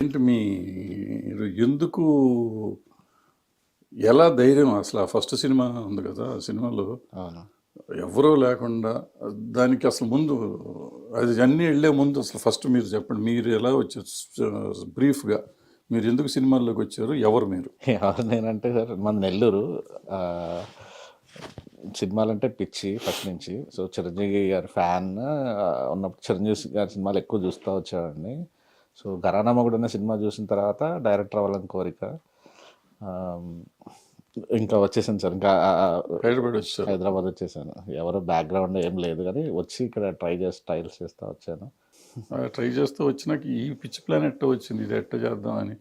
ఏంటి మీరు ఎందుకు ఎలా ధైర్యం? అసలు ఆ ఫస్ట్ సినిమా ఉంది కదా ఆ సినిమాలో ఎవరూ లేకుండా దానికి అసలు ముందు అది అన్నీ వెళ్ళే ముందు అసలు ఫస్ట్ మీరు చెప్పండి మీరు ఎలా వచ్చారు? బ్రీఫ్గా మీరు ఎందుకు సినిమాల్లోకి వచ్చారు? ఎవరు మీరు? ఎవరు నేనంటే సార్ మన నెల్లూరు ఆ, సినిమాలంటే పిచ్చి ఫస్ట్ నుంచి. సో చిరంజీవి గారి ఫ్యాన్ ఉన్నప్పుడు చిరంజీవి గారి సినిమాలు ఎక్కువ చూస్తూ వచ్చేవాడిని. సో గరానా కూడా సినిమా చూసిన తర్వాత డైరెక్టర్ అవ్వాలని కోరిక. ఇంకా వచ్చేసాను సార్. ఇంకా బయటపడి వచ్చారు హైదరాబాద్ వచ్చేసాను. ఎవరు బ్యాక్గ్రౌండ్ ఏం లేదు కానీ వచ్చి ఇక్కడ ట్రై చేసి ట్రయల్స్ చేస్తూ వచ్చాను. ట్రై చేస్తూ వచ్చినాక ఈ పిచ్ ప్లాన్ ఎట్ట వచ్చింది. ఇది ఎట్ట చేద్దామని.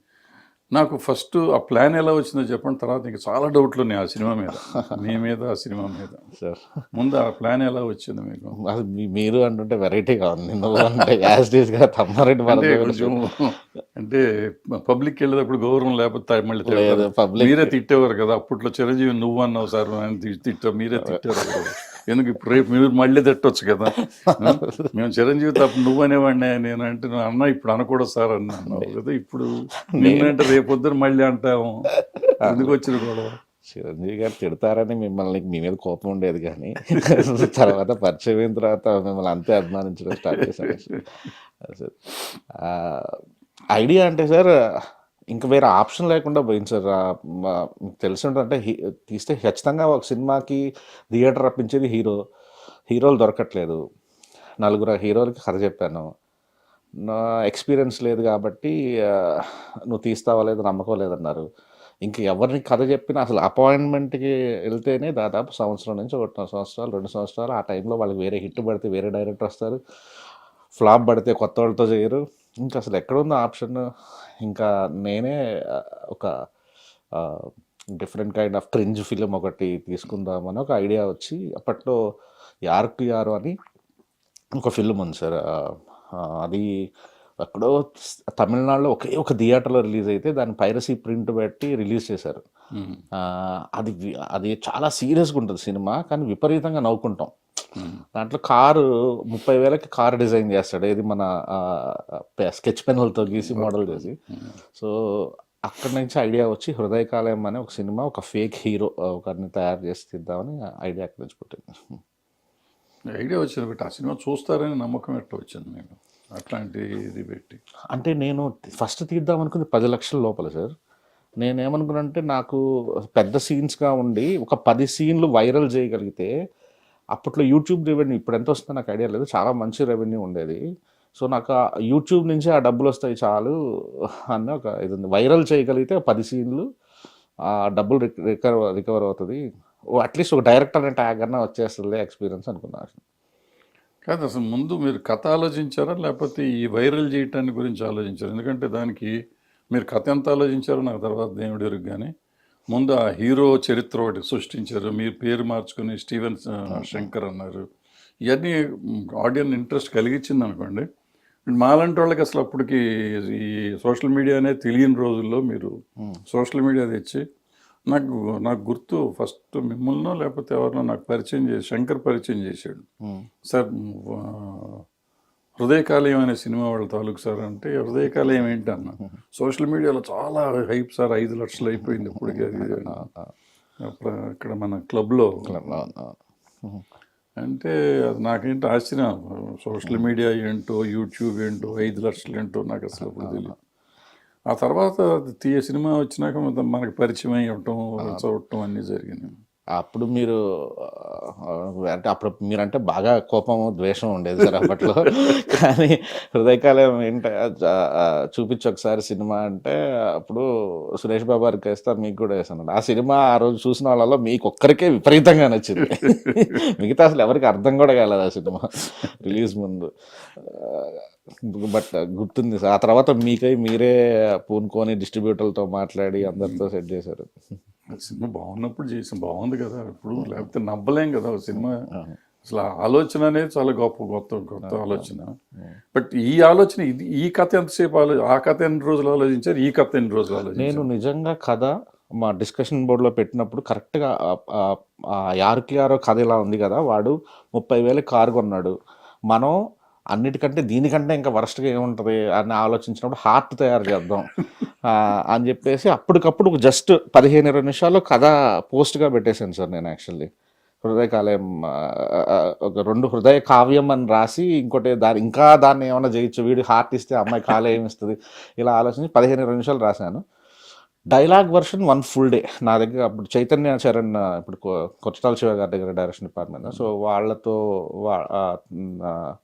నాకు ఫస్ట్ ఆ ప్లాన్ ఎలా వచ్చిందో చెప్పండి తర్వాత ఇంకా చాలా డౌట్లు ఉన్నాయి ఆ సినిమా మీద. మీ మీద ఆ సినిమా మీద. సార్ ముందు ఆ ప్లాన్ ఎలా వచ్చింది మీకు? అది మీరు అంటుంటే వెరైటీగా ఉంది యాజ్ డీస్గా తమ్మారెడ్డి కొంచెం అంటే పబ్లిక్ వెళ్ళేటప్పుడు గౌరవం లేకపోతే మళ్ళీ మీరే తిట్టేవారు కదా అప్పట్లో చిరంజీవి నువ్వు అన్నావు సార్ అని తి- తిట్టావు మీరే తిట్టారు కదా. ఎందుకు ఇప్పుడు రేపు మీరు మళ్ళీ తిట్టొచ్చు కదా? మేము చిరంజీవి తప్ప నువ్వు అనేవాడిని నేను అంటే నువ్వు అన్న ఇప్పుడు అనకూడదు సార్ అని అన్నావు కదా ఇప్పుడు నేనంటే రేపు పొద్దున మళ్ళీ అంటాము. ఎందుకు వచ్చిన గొడవ? చిరంజీవి గారు తిడతారని మిమ్మల్ని మీ మీద కోపం ఉండేది కానీ తర్వాత పరిచయం అయిన తర్వాత మిమ్మల్ని అంతే అభిమానించడం స్టార్ట్ అసలు. ఐడియా అంటే సార్ ఇంకా వేరే ఆప్షన్ లేకుండా పోయింది సార్. మా- మీకు తెలిసి ఉంటుంది అంటే హీ- తీస్తే ఖచ్చితంగా ఒక సినిమాకి థియేటర్ రప్పించేది హీరో. హీరోలు దొరకట్లేదు. నలుగురు హీరోలకి కథ చెప్పాను. నా ఎక్స్పీరియన్స్ లేదు కాబట్టి నువ్వు తీస్తావా లేదు నమ్మకం లేదన్నారు. ఎవరిని కథ చెప్పినా అసలు అపాయింట్మెంట్కి వెళ్తేనే దాదాపు సంవత్సరం నుంచి ఒకటి సంవత్సరాలు రెండు సంవత్సరాలు ఆ టైంలో వాళ్ళకి వేరే హిట్ పడితే వేరే డైరెక్టర్ వస్తారు. ఫ్లాప్ పడితే కొత్త వాళ్ళతో చేయరు. ఇంకా అసలు ఎక్కడుందో ఆప్షన్? ఇంకా నేనే ఒక different kind of cringe film ఒకటి తీసుకుందామని ఒక ఐడియా వచ్చి అప్పట్లో యార్కు యారు అని ఒక ఫిల్మ్ ఉంది సార్. అది ఎక్కడో తమిళనాడులో ఒకే ఒక థియేటర్లో రిలీజ్ అయితే దాని పైరసీ ప్రింట్ పెట్టి రిలీజ్ చేశారు. అది అది చాలా సీరియస్గా ఉంటుంది సినిమా కానీ విపరీతంగా నవ్వుకుంటాం. దాంట్లో కారు ముప్పై వేలకి కారు డిజైన్ చేస్తాడు. ఇది మన స్కెచ్ పెన్నులతో గీసి మోడల్ చేసి. సో అక్కడి నుంచి ఐడియా వచ్చి హృదయకాలయం అనే ఒక సినిమా ఒక ఫేక్ హీరో ఒకరిని తయారు చేసి తీద్దామని ఐడియా అక్కడి నుంచి పుట్టింది. ఐడియా వచ్చింది బట్టి ఆ సినిమా చూస్తారని నమ్మకం ఎట్లా వచ్చింది మీకు? అట్లాంటి ఇది పెట్టి. అంటే నేను ఫస్ట్ తీద్దాం అనుకుంది పది లక్షల లోపల సార్. నేనేమనుకున్నానంటే నాకు పెద్ద సీన్స్గా ఉండి ఒక పది సీన్లు వైరల్ చేయగలిగితే అప్పట్లో యూట్యూబ్ రెవెన్యూ ఇప్పుడు ఎంత వస్తుందో నాకు ఐడియా లేదు. చాలా మంచి రెవెన్యూ ఉండేది. సో నాకు ఆ యూట్యూబ్ నుంచి ఆ డబ్బులు వస్తాయి చాలు అన్న ఒక ఇది ఉంది. వైరల్ చేయగలిగితే పది సీన్లు ఆ డబ్బులు రికవర్ రికవర్ అవుతుంది. ఓ అట్లీస్ట్ ఒక డైరెక్టర్ అనే ట్యాగ్ అన్న వచ్చేస్తుంది ఎక్స్పీరియన్స్ అనుకున్నాను కాదు అసలు ముందు మీరు కథ ఆలోచించారా? లేకపోతే ఈ వైరల్ చేయటాన్ని గురించి ఆలోచించారు? ఎందుకంటే దానికి మీరు కథ ఎంత ఆలోచించారో నాకు తర్వాత దేవుడి కానీ ముందు ఆ హీరో చరిత్ర ఒకటి సృష్టించారు. మీరు పేరు మార్చుకుని స్టీవెన్ శంకర్ అన్నారు. ఇవన్నీ ఆడియన్స్ ఇంట్రెస్ట్ కలిగించింది అనుకోండి. మాలాంటి వాళ్ళకి అసలు అప్పటికి ఈ సోషల్ మీడియా అనేది తెలియని రోజుల్లో మీరు సోషల్ మీడియా తెచ్చి నాకు నాకు గుర్తు ఫస్ట్ మిమ్మల్నో లేకపోతే ఎవరినో నాకు పరిచయం చేసి శంకర్ పరిచయం చేశాడు. సార్ హృదయకాలయం అనే సినిమా వాళ్ళ తాలూకు సార్ అంటే హృదయకాలయం ఏంటి అన్న సోషల్ మీడియాలో చాలా హైప్ సార్ ఐదు లక్షలు అయిపోయింది ఇప్పటికి ఇక్కడ మన క్లబ్లో అంటే అది నాకేంటి ఆశ్చర్యం. సోషల్ మీడియా ఏంటో యూట్యూబ్ ఏంటో ఐదు లక్షలు ఏంటో నాకు అసలు అప్పుడు తెలియదు ఆ. తర్వాత తీయ సినిమా వచ్చినాక మనకి పరిచయం అయ్యటం చూడటం అన్నీ జరిగింది అప్పుడు మీరు అంటే అప్పుడు మీరంటే బాగా కోపం ద్వేషం ఉండేది సార్ అప్పట్లో. కానీ హృదయకాలం ఏంటంటే ఆ, చూపించి ఒకసారి సినిమా అంటే అప్పుడు సురేష్ బాబు గారికి వేస్తా మీకు కూడా వేసాను ఆ సినిమా ఆ రోజు చూసిన వాళ్ళలో మీకు ఒక్కరికే విపరీతంగా నచ్చింది. మిగతా అసలు ఎవరికి అర్థం కూడా కాలేదు ఆ సినిమా రిలీజ్ ముందు. బట్ గుర్తుంది సార్. ఆ తర్వాత మీకై మీరే పూనుకొని డిస్ట్రిబ్యూటర్లతో మాట్లాడి అందరితో సెట్ చేశారు. సినిమా బాగున్నప్పుడు చేసాం. బాగుంది కదా. ఇప్పుడు లేకపోతే నవ్వలేం కదా సినిమా. అసలు ఆలోచన అనేది చాలా గొప్ప కొత్త కొత్త ఆలోచన. బట్ ఈ ఆలోచన ఇది ఈ కథ ఎంతసేపు ఆలో ఆ కథ ఎన్ని రోజులు ఆలోచించారు? ఈ కథ ఎన్ని రోజులు ఆలోచించారు? నేను నిజంగా కథ మా డిస్కషన్ బోర్డులో పెట్టినప్పుడు కరెక్ట్గా యారుకి యారో కథ ఇలా ఉంది కదా. వాడు ముప్పై వేలు కారు కొన్నాడు. మనం అన్నిటికంటే దీనికంటే ఇంకా వరస్ట్గా ఏముంటుంది అని ఆలోచించినప్పుడు హార్ట్ తయారు చేద్దాం. అని చెప్పేసి అప్పటికప్పుడు జస్ట్ పదిహేను ఇరవై నిమిషాల్లో కథ పోస్ట్గా పెట్టేశాను సార్ నేను యాక్చువల్లీ హృదయ కాలేయం ఒక రెండు హృదయ కావ్యం అని రాసి ఇంకోటి దాని ఇంకా దాన్ని ఏమైనా చేయొచ్చు వీడి హార్ట్ ఇస్తే అమ్మాయి కాలేయం ఇస్తుంది? ఇలా ఆలోచించి పదిహేను ఇరవై నిమిషాలు రాశాను. Dialogue version one full day నా దగ్గర అప్పుడు చైతన్య చరణ్ ఇప్పుడు కొచ్చటాల కొత్తటాల శివ గారి దగ్గర డైరెక్షన్ డిపార్ట్మెంట్ సో వాళ్ళతో వా-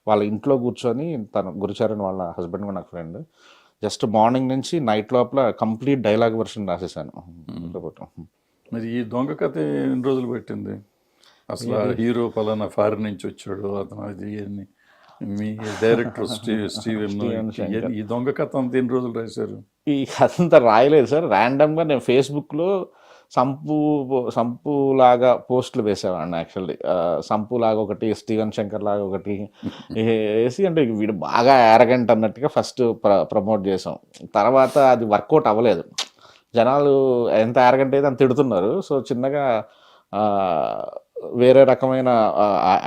వాళ్ళ ఇంట్లో కూర్చొని తన గురుచరణ్ వాళ్ళ హస్బెండ్ కూడా నాకు ఫ్రెండ్ జస్ట్ మార్నింగ్ నుంచి నైట్ లోపల కంప్లీట్ డైలాగ్ వర్షన్ రాసేసాను. మరి ఈ దొంగ కథ ఎన్ని రోజులు పెట్టింది? అసలు హీరో పలానా ఫారిన్ నుంచి వచ్చాడు అతను అది మీ డైరెక్టర్ స్టీవ్ స్టీవ్ స్టీవెన్. ఈ దొంగ కథ అంత ఎన్ని రోజులు రాశారు? ఈ కథ అంతా రాయలేదు సార్. ర్యాండమ్గా నేను ఫేస్బుక్లో సంపు సంపు లాగా పోస్టులు వేసేవాడిని యాక్చువల్లీ. సంపు లాగా ఒకటి స్టీవెన్ శంకర్ లాగా ఒకటి వేసి అంటే వీడు బాగా యారగెంట్ అన్నట్టుగా ఫస్ట్ ప్ర ప్రమోట్ చేసాం. తర్వాత అది వర్కౌట్ అవ్వలేదు. జనాలు ఎంత యారగెంట్ అయితే అంత తిడుతున్నారు. సో చిన్నగా వేరే రకమైన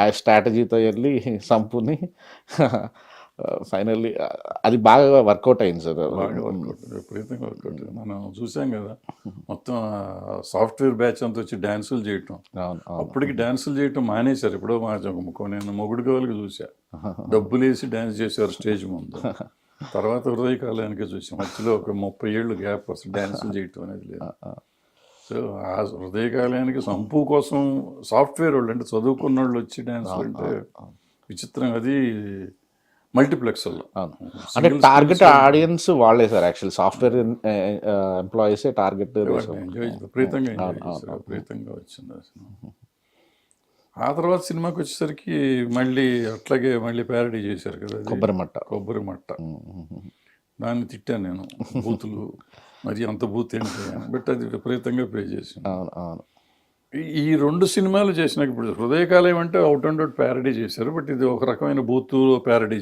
ఆ స్ట్రాటజీతో వెళ్ళి సంపుని ఫైనల్లీ అది బాగా వర్కౌట్ అయింది సార్. బాగా వర్కౌట్ విపరీతంగా వర్కౌట్ మనం చూసాం కదా మొత్తం సాఫ్ట్వేర్ బ్యాచ్ అంతా వచ్చి డ్యాన్సులు చేయటం. అప్పటికి డ్యాన్సులు చేయటం మానేశారు. ఇప్పుడు మా నేను మొగుడు గోలకు చూసా డబ్బులు వేసి డ్యాన్స్ చేశారు స్టేజ్ ముందు. తర్వాత హృదయ కాలానికి చూసాం మధ్యలో ఒక ముప్పై ఏళ్ళు గ్యాప్ అసలు డ్యాన్సులు చేయటం అనేది లేదు. సో ఆ హృదయ కాలానికి సంపు కోసం సాఫ్ట్వేర్ వాళ్ళు అంటే చదువుకున్న వాళ్ళు వచ్చి డ్యాన్స్ అంటే విచిత్రం. అది మల్టీప్లెక్స్ వాళ్ళు అవును అంటే టార్గెట్ ఆడియన్స్ వాళ్ళే sir actual software employees target విపరీతంగా విపరీతంగా వచ్చింది ఆ తర్వాత సినిమాకి వచ్చేసరికి మళ్ళీ అట్లాగే మళ్ళీ ప్యారడీ చేశారు కదా. కొబ్బరి మట్ట. కొబ్బరి మట్ట. దాన్ని తిట్టాను నేను. బూతులు. మరి అంత బూత్ ఏంటి. బట్ అది విపరీతంగా పే చేసింది. అవును అవును. ఈ- రెండు సినిమాలు చేసినాక ఇప్పుడు హృదయకాలం అంటే అవుట్ అండ్ అవుట్ ప్యారడీ చేశారు బట్ ఇది ఒక రకమైన బూత్ ప్యారడీ